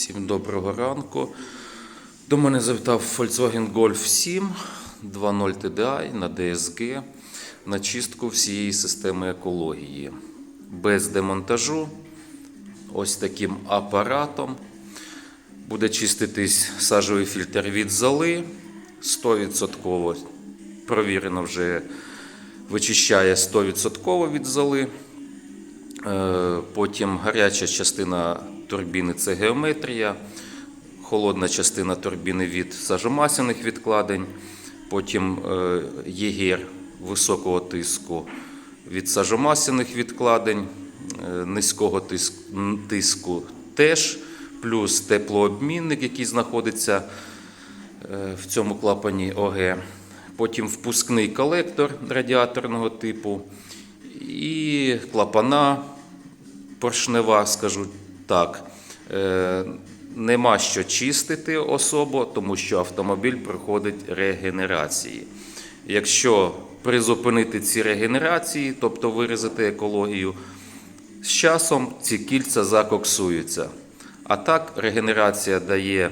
Всім доброго ранку. До мене завітав Volkswagen Golf 7 2.0 TDI на DSG на чистку всієї системи екології. Без демонтажу, ось таким апаратом. Буде чиститись сажовий фільтр від золи 100%. Провірено вже вичищає 100% від золи. Е, Потім гаряча частина турбіни це геометрія, холодна частина турбіни від сажомасяних відкладень, потім е, єгер високого тиску від сажомасяних відкладень, е, низького тиску теж, плюс теплообмінник, який знаходиться е, в цьому клапані ОГ. Потім впускний колектор радіаторного типу і клапана поршнева, скажу так. Е, Нема що чистити особо, тому що автомобіль проходить регенерації. Якщо призупинити ці регенерації, тобто вирізати екологію, з часом ці кільця закоксуються. А так регенерація дає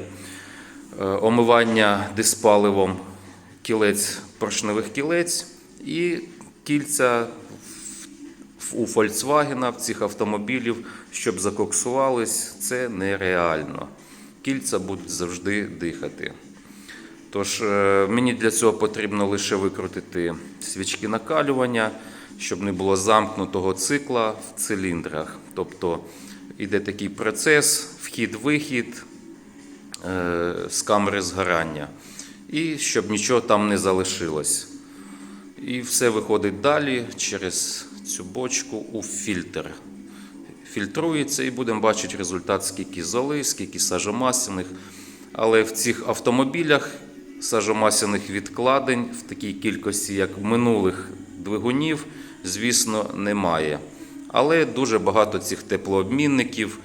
е, омивання диспаливом кілець поршневих кілець і кільця у Volkswagen, цих автомобілів, щоб закоксувались, це нереально. Кільця будуть завжди дихати. Тож е, мені для цього потрібно лише викрутити свічки накалювання, щоб не було замкнутого цикла в циліндрах. Тобто йде такий процес, вхід-вихід е, з камери згорання. І щоб нічого там не залишилось. І все виходить далі через цю бочку у фільтр. Фільтрується і будемо бачити результат, скільки золи, скільки сажомасляних. Але в цих автомобілях сажомасляних відкладень в такій кількості, як в минулих двигунів, звісно, немає. Але дуже багато цих теплообмінників,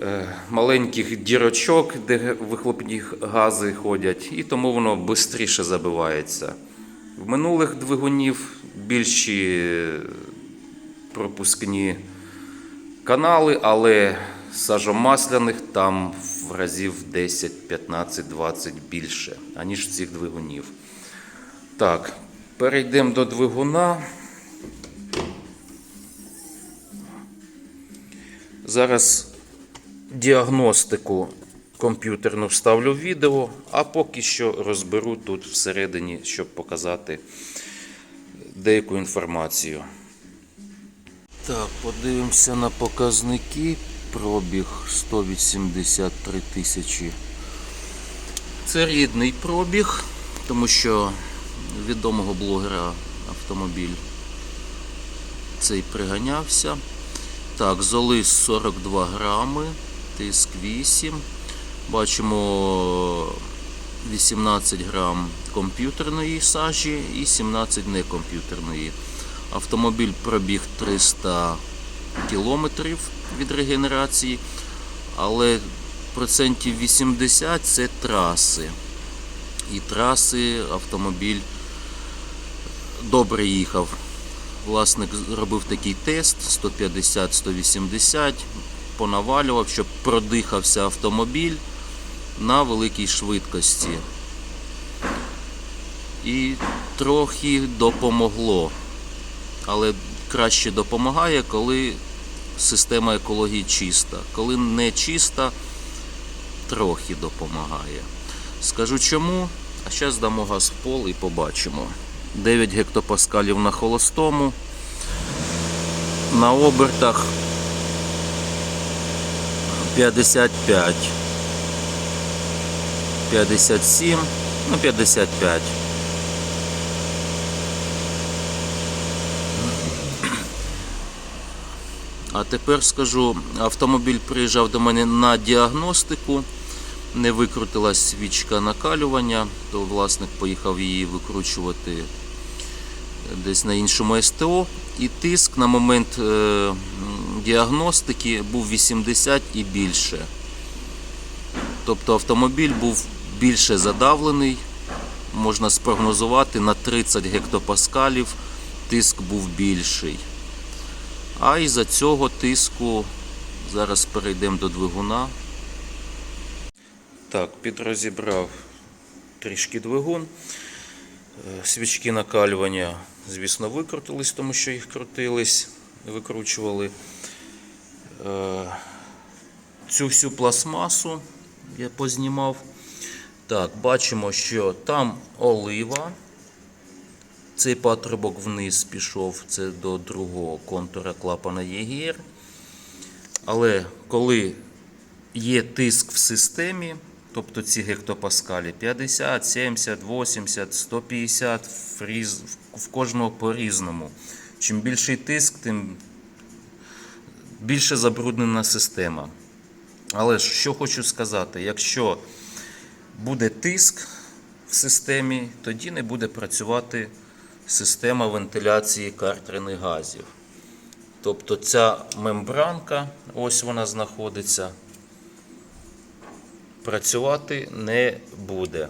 е, маленьких дірочок, де вихлопні гази ходять, і тому воно швидше забивається. В минулих двигунів більші пропускні канали, але сажомасляних там в разів 10, 15, 20 більше, аніж цих двигунів. Так, перейдемо до двигуна. Зараз діагностику комп'ютерну вставлю в відео, а поки що розберу тут всередині, щоб показати деяку інформацію. Так, подивимося на показники. Пробіг 183 тисячі. Це рідний пробіг, тому що відомого блогера автомобіль цей приганявся. Так, золи 42 грами, тиск 8. Бачимо 18 грам комп'ютерної сажі і 17 некомп'ютерної. Автомобіль пробіг 300 кілометрів від регенерації, але процентів 80 це траси. І траси автомобіль добре їхав. Власник зробив такий тест 150-180, понавалював, щоб продихався автомобіль на великій швидкості. І трохи допомогло. Але краще допомагає, коли система екології чиста. Коли не чиста, трохи допомагає. Скажу чому, а зараз дамо газ в пол і побачимо. 9 гектопаскалів на холостому. На обертах 55. 57, ну 55. А тепер скажу, автомобіль приїжджав до мене на діагностику, не викрутилась свічка накалювання, то власник поїхав її викручувати десь на іншому СТО. І тиск на момент е, діагностики був 80 і більше. Тобто автомобіль був більше задавлений, можна спрогнозувати на 30 гектопаскалів тиск був більший. А із-за цього тиску зараз перейдемо до двигуна. Так, підрозібрав трішки двигун. Е, Свічки накалювання, звісно, викрутились, тому що їх крутились, викручували. Е, Цю всю пластмасу я познімав. Так, бачимо, що там олива. Цей патрубок вниз пішов, це до другого контура клапана ЄГР. Але коли є тиск в системі, тобто ці гектопаскалі 50, 70, 80, 150, в, різ, в кожного по-різному. Чим більший тиск, тим більше забруднена система. Але що хочу сказати, якщо буде тиск в системі, тоді не буде працювати система вентиляції картерних газів. Тобто ця мембранка, ось вона знаходиться, працювати не буде.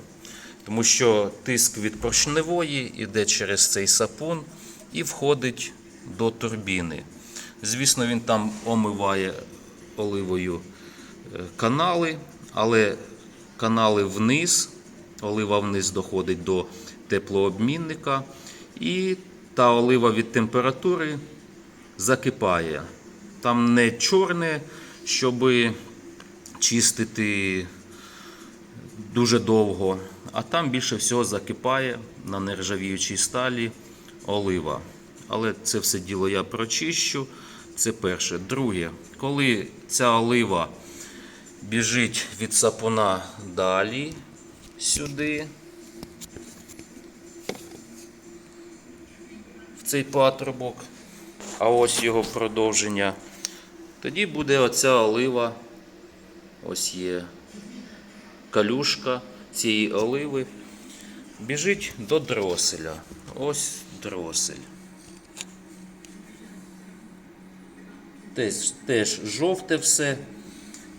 Тому що тиск від поршневої йде через цей сапун і входить до турбіни. Звісно, він там омиває оливою е, канали, але канали вниз, олива вниз доходить до теплообмінника, і та олива від температури закипає. Там не чорне, щоб чистити дуже довго, а там більше всього закипає на нержавіючій сталі олива. Але це все діло я прочищу. Це перше. Друге, коли ця олива біжить від сапуна далі сюди, в цей патрубок, а ось його продовження, тоді буде оця олива, ось є калюшка цієї оливи, біжить до дроселя. Ось дросель. Теж, теж жовте все.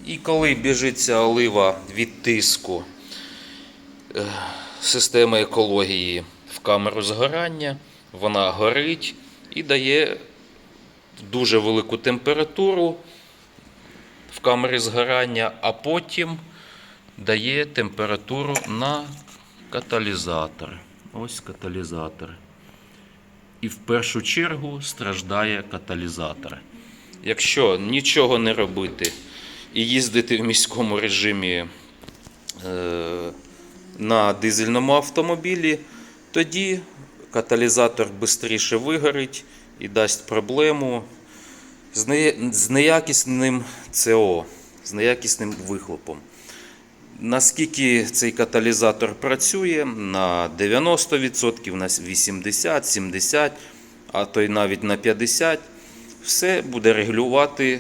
І коли біжить ця олива від тиску е, системи екології в камеру згорання, вона горить і дає дуже велику температуру в камері згорання, а потім дає температуру на каталізатор. Ось каталізатор. І в першу чергу страждає каталізатор. Якщо нічого не робити і їздити в міському режимі е, на дизельному автомобілі, тоді каталізатор швидше вигорить і дасть проблему з неякісним СО, з неякісним вихлопом. Наскільки цей каталізатор працює на 90%, на 80%, 70%, а то й навіть на 50%, все буде регулювати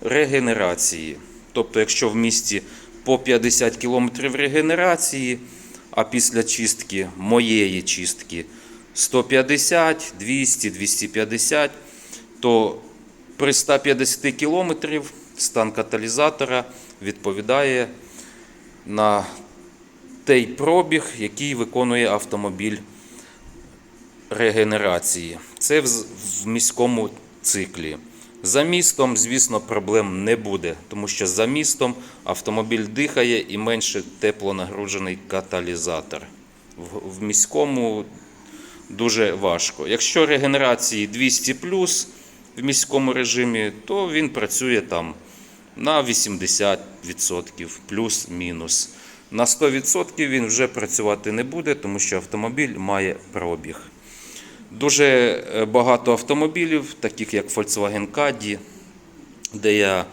регенерації. Тобто, якщо в місті по 50 км регенерації, а після чистки моєї чистки 150, 200, 250, то при 150 км стан каталізатора відповідає на той пробіг, який виконує автомобіль регенерації. Це в міському циклі. За містом, звісно, проблем не буде, тому що за містом автомобіль дихає і менше теплонагружений каталізатор. В, міському дуже важко. Якщо регенерації 200 в міському режимі, то він працює там на 80% плюс-мінус. На 100% він вже працювати не буде, тому що автомобіль має пробіг. Дуже е, багато автомобілів, таких як Volkswagen Caddy, де я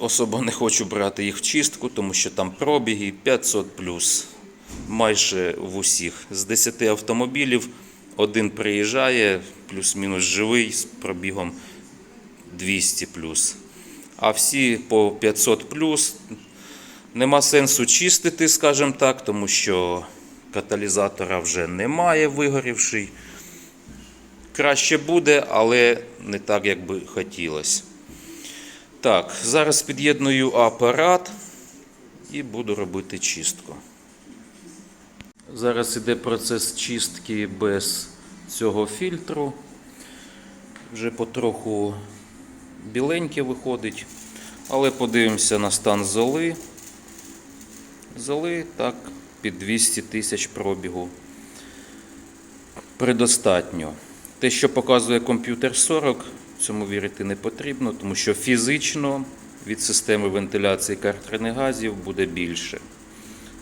особо не хочу брати їх в чистку, тому що там пробіги 500 майже в усіх. З 10 автомобілів один приїжджає, плюс-мінус живий з пробігом 200 А всі по 500 Нема сенсу чистити, скажімо так, тому що каталізатора вже немає вигорівший. Краще буде, але не так, як би хотілося. Так, зараз під'єдную апарат і буду робити чистку. Зараз іде процес чистки без цього фільтру. Вже потроху біленьке виходить. Але подивимося на стан золи. Золи так під 200 тисяч пробігу. Предостатньо. Те, що показує комп'ютер 40, цьому вірити не потрібно, тому що фізично від системи вентиляції картерних газів буде більше.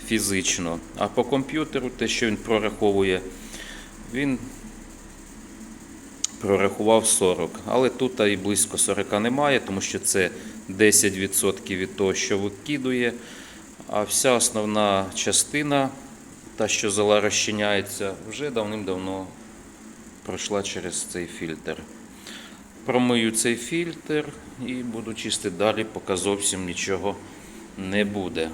Фізично. А по комп'ютеру те, що він прораховує, він прорахував 40. Але тут і близько 40 немає, тому що це 10% від того, що викидує. А вся основна частина, та, що зола розчиняється, вже давним-давно пройшла через цей фільтр. Промию цей фільтр і буду чистити далі, поки зовсім нічого не буде.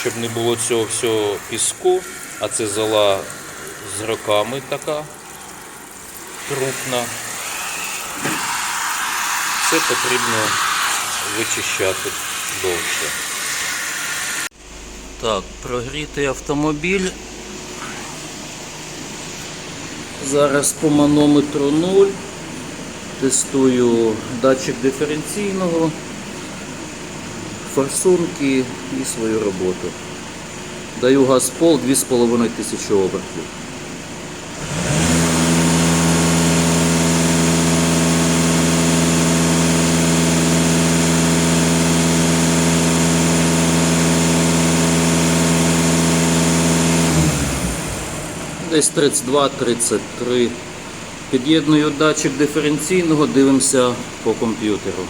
Щоб не було цього всього піску, а це зола з роками така крупна. Це потрібно вичищати довше. Так, прогрітий автомобіль. Зараз по манометру 0. Тестую датчик диференційного, форсунки і свою роботу. Даю газ пол 2,5 тисячі обертів. Десь 32-33. Під'єдную датчик диференційного, дивимося по комп'ютеру.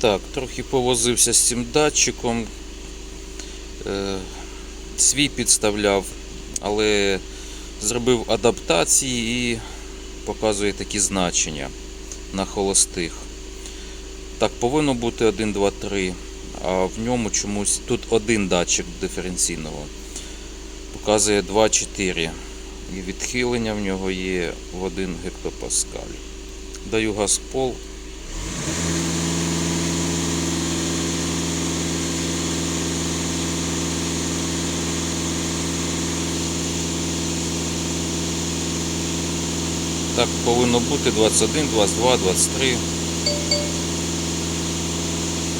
Так, трохи повозився з цим датчиком. Е, свій підставляв, але зробив адаптації і показує такі значення на холостих. Так, повинно бути 1, 2, 3, а в ньому чомусь тут один датчик диференційного показує 2,4 і відхилення в нього є в 1 гектопаскаль. Даю газ пол. Так повинно бути 21, 22, 23.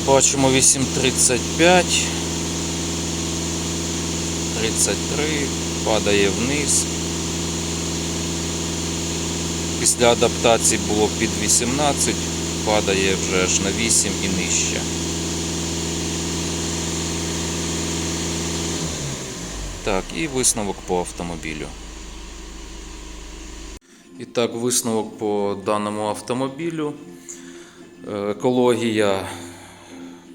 Бачимо 8.35. 33, падає вниз. Після адаптації було під 18, падає вже аж на 8 і нижче. Так, і висновок по автомобілю. І так, висновок по даному автомобілю. Е, Екологія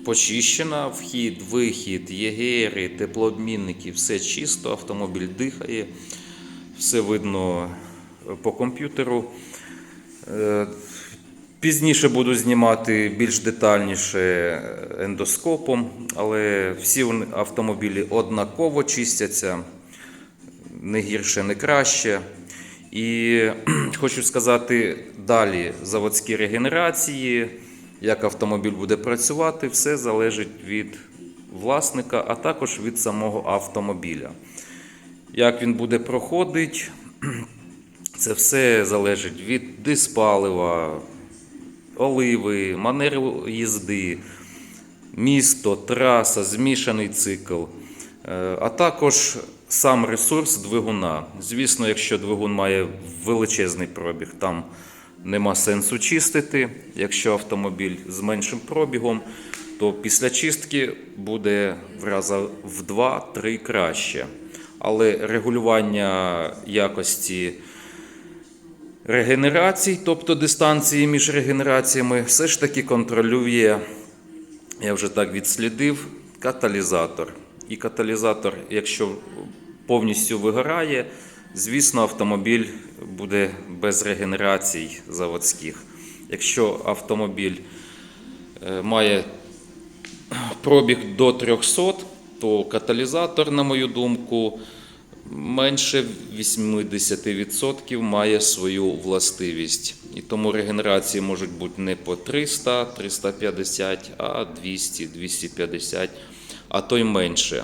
почищена, вхід, вихід, єгери, теплообмінники, все чисто, автомобіль дихає, все видно по комп'ютеру. Е, Пізніше буду знімати більш детальніше ендоскопом, але всі автомобілі однаково чистяться, не гірше, не краще. І хочу сказати далі заводські регенерації, як автомобіль буде працювати, все залежить від власника, а також від самого автомобіля. Як він буде проходити, це все залежить від диспалива, оливи, манеру їзди, місто, траса, змішаний цикл, Е, а також сам ресурс двигуна. Звісно, якщо двигун має величезний пробіг, там нема сенсу чистити. Якщо автомобіль з меншим пробігом, то після чистки буде в раза в 2-3 краще. Але регулювання якості регенерацій, тобто дистанції між регенераціями, все ж таки контролює, я вже так відслідив, каталізатор. І каталізатор, якщо повністю вигорає, звісно, автомобіль буде без регенерацій заводських. Якщо автомобіль е, має пробіг до 300, то каталізатор, на мою думку, менше 80% має свою властивість. І тому регенерації можуть бути не по 300, 350, а 200, 250, а то й менше.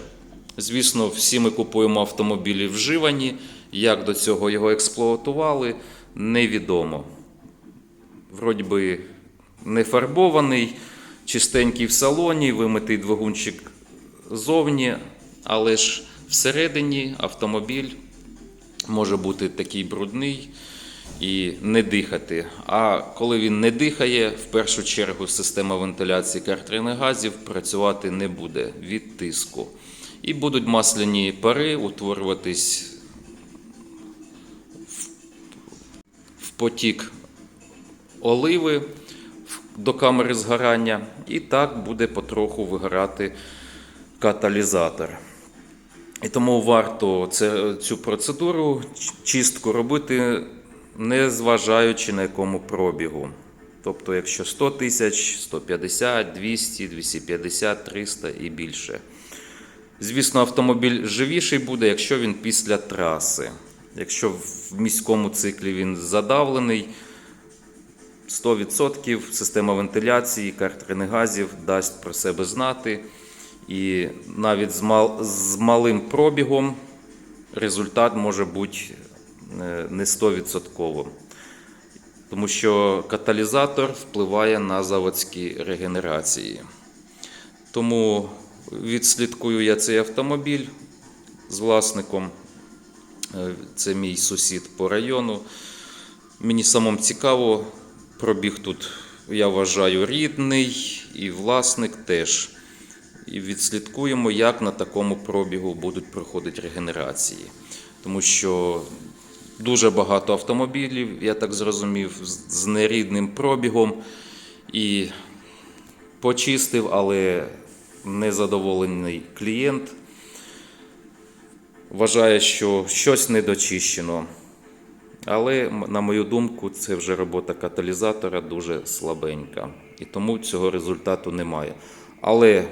Звісно, всі ми купуємо автомобілі вживані. Як до цього його експлуатували, невідомо. Вроді би не фарбований, чистенький в салоні, вимитий двигунчик зовні, але ж всередині автомобіль може бути такий брудний і не дихати. А коли він не дихає, в першу чергу система вентиляції картерних газів працювати не буде від тиску. І будуть масляні пари утворюватись потік оливи до камери згорання, і так буде потроху вигорати каталізатор. І тому варто цю процедуру чистку робити, не зважаючи на якому пробігу. Тобто, якщо 100 тисяч, 150, 200, 250, 300 і більше. Звісно, автомобіль живіший буде, якщо він після траси. Якщо в міському циклі він задавлений, 100% система вентиляції, картерних газів дасть про себе знати. І навіть з, мал, з малим пробігом результат може бути е, не 100%. Тому що каталізатор впливає на заводські регенерації. Тому відслідкую я цей автомобіль з власником. Е, Це мій сусід по району. Мені самому цікаво, пробіг тут, я вважаю, рідний, і власник теж. І відслідкуємо, як на такому пробігу будуть проходити регенерації. Тому що дуже багато автомобілів, я так зрозумів, з- з нерідним пробігом. І почистив, але незадоволений клієнт вважає, що щось недочищено. Але, на мою думку, це вже робота каталізатора дуже слабенька. І тому цього результату немає. Але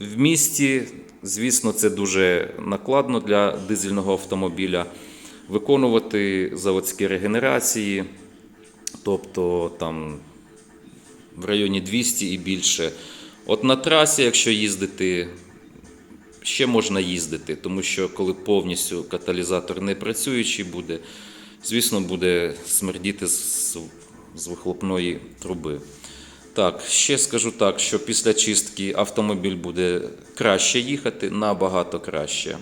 в місті, звісно, це дуже накладно для дизельного автомобіля виконувати заводські регенерації, тобто там в районі 200 і більше. От на трасі, якщо їздити, ще можна їздити, тому що коли повністю каталізатор не працюючий буде, звісно, буде смердіти з, з вихлопної труби. Так, ще скажу так, що після чистки автомобіль буде краще їхати, набагато краще.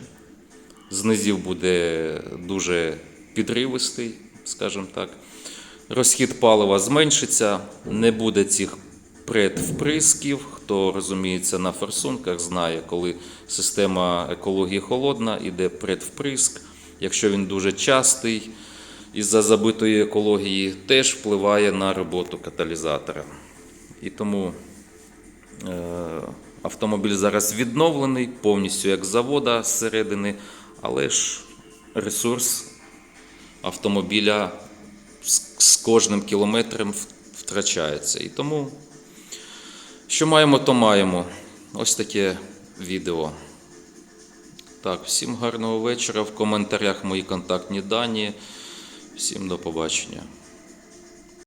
З низів буде дуже підривистий, скажімо так. Розхід палива зменшиться, не буде цих предвприсків. Хто розуміється на форсунках, знає, коли система екології холодна, іде предвприск. Якщо він дуже частий, із-за забитої екології, теж впливає на роботу каталізатора. І тому е, автомобіль зараз відновлений повністю як завода зсередини, але ж ресурс автомобіля з, з кожним кілометром втрачається. І тому, що маємо, то маємо. Ось таке відео. Так, всім гарного вечора. В коментарях мої контактні дані. Всім до побачення.